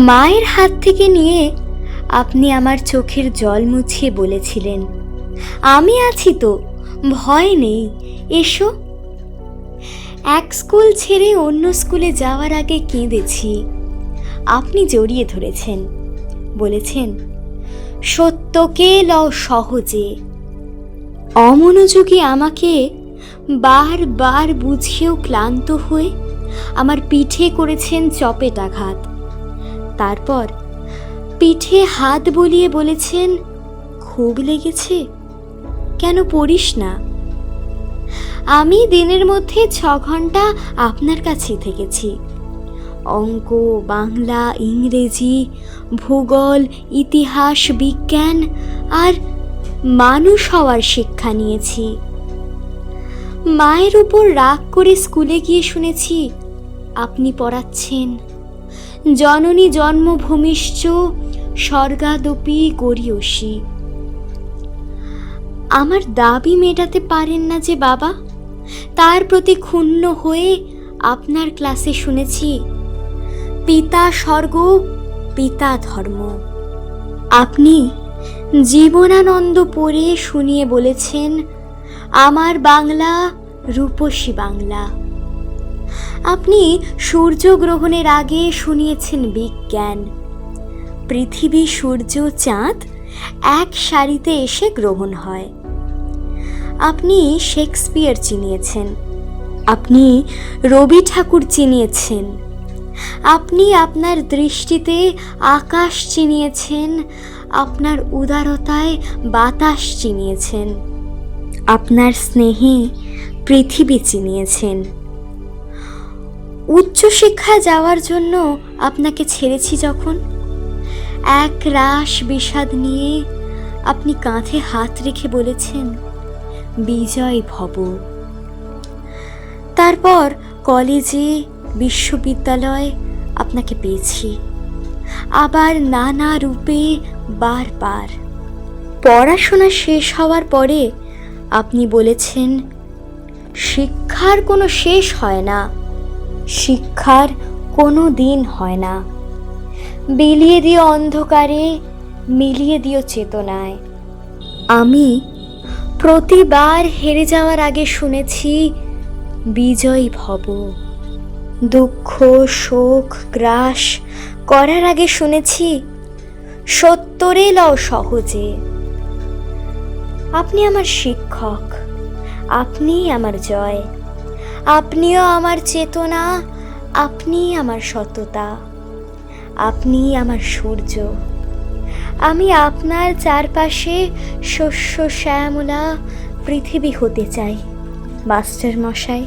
মায়ের হাত থেকে নিয়ে আপনি আমার চোখের জল মুছিয়ে বলেছিলেন। আমি আছি তো, ভয় নেই, এসো। এক স্কুল ছেড়ে অন্য স্কুলে যাওয়ার আগে কেঁদেছি। আপনি জড়িয়ে ধরেছেন, বলেছেন, সত্যকে লও সহজে। অমনোযোগী আমাকে বারবার বুঝিয়েও ক্লান্ত হয়ে আমার পিঠে করেছেন চপেটাঘাত তারপর পিঠে হাত বলিয়ে বলেছেন, খুব লেগেছে। কেন পড়িস না? আমি দিনের মধ্যে ছ ঘণ্টা আপনার কাছেই থেকেছি। অঙ্ক, বাংলা, ইংরেজি, ভূগোল, ইতিহাস, বিজ্ঞান আর মানুষ হওয়ার শিক্ষা নিয়েছি। মায়ের উপর রাগ করে স্কুলে গিয়ে শুনেছি, আপনি পড়াচ্ছেন। জননী জন্মভূমিশ্চ স্বর্গাদপি গরিয়সী আমার দাবি মেটাতে পারেন না যে বাবা, তার প্রতি ক্ষুণ্ণ হয়ে আপনার ক্লাসে শুনেছি, পিতা স্বর্গ, পিতা ধর্ম। আপনি জীবনানন্দ পড়ে শুনিয়ে বলেছেন, আমার বাংলা রূপসী বাংলা। আপনি সূর্যগ্রহণের আগে শুনিয়েছেন বিজ্ঞান। পৃথিবী সূর্য চাঁদ এক সারিতে এসে গ্রহণ হয়। আপনি শেক্সপিয়ার চিনিয়েছেন। আপনি রবি ঠাকুর চিনিয়েছেন। আপনি আপনার দৃষ্টিতে আকাশ চিনিয়েছেন। আপনার উদারতায় বাতাস চিনিয়েছেন। আপনার স্নেহে পৃথিবী চিনিয়েছেন। উচ্চশিক্ষায় যাওয়ার জন্য আপনাকে ছেড়েছি যখন? এক রাস বিষাদ নিয়ে আপনি কাঁধে হাত রেখে বলেছেন, বিজয় ভব। তারপর কলেজে, বিশ্ববিদ্যালয় আপনাকে পেয়েছি। আবার নানা রূপে বারবার। পড়াশোনা শেষ হওয়ার পরে আপনি বলেছেন, শিক্ষার কোনো শেষ হয় না। শিক্ষার কোনো দিন হয় না। বিলিয়ে দিও অন্ধকারে, মিলিয়ে দিও চেতনায়। আমি প্রতিবার হেরে যাওয়ার আগে শুনেছি, বিজয়ী ভব। দুঃখ, শোক, গ্রাস করার আগে শুনেছি সত্তরে লও সহজে। আপনি আমার শিক্ষক, আপনি আমার জয়। আপনিও আমার চেতনা আপনি আমার সততা আপনি আমার সূর্য। আমি আপনার চারপাশে শস্য, শ্যামলা, পৃথিবী হতে চাই মাস্টার মশাই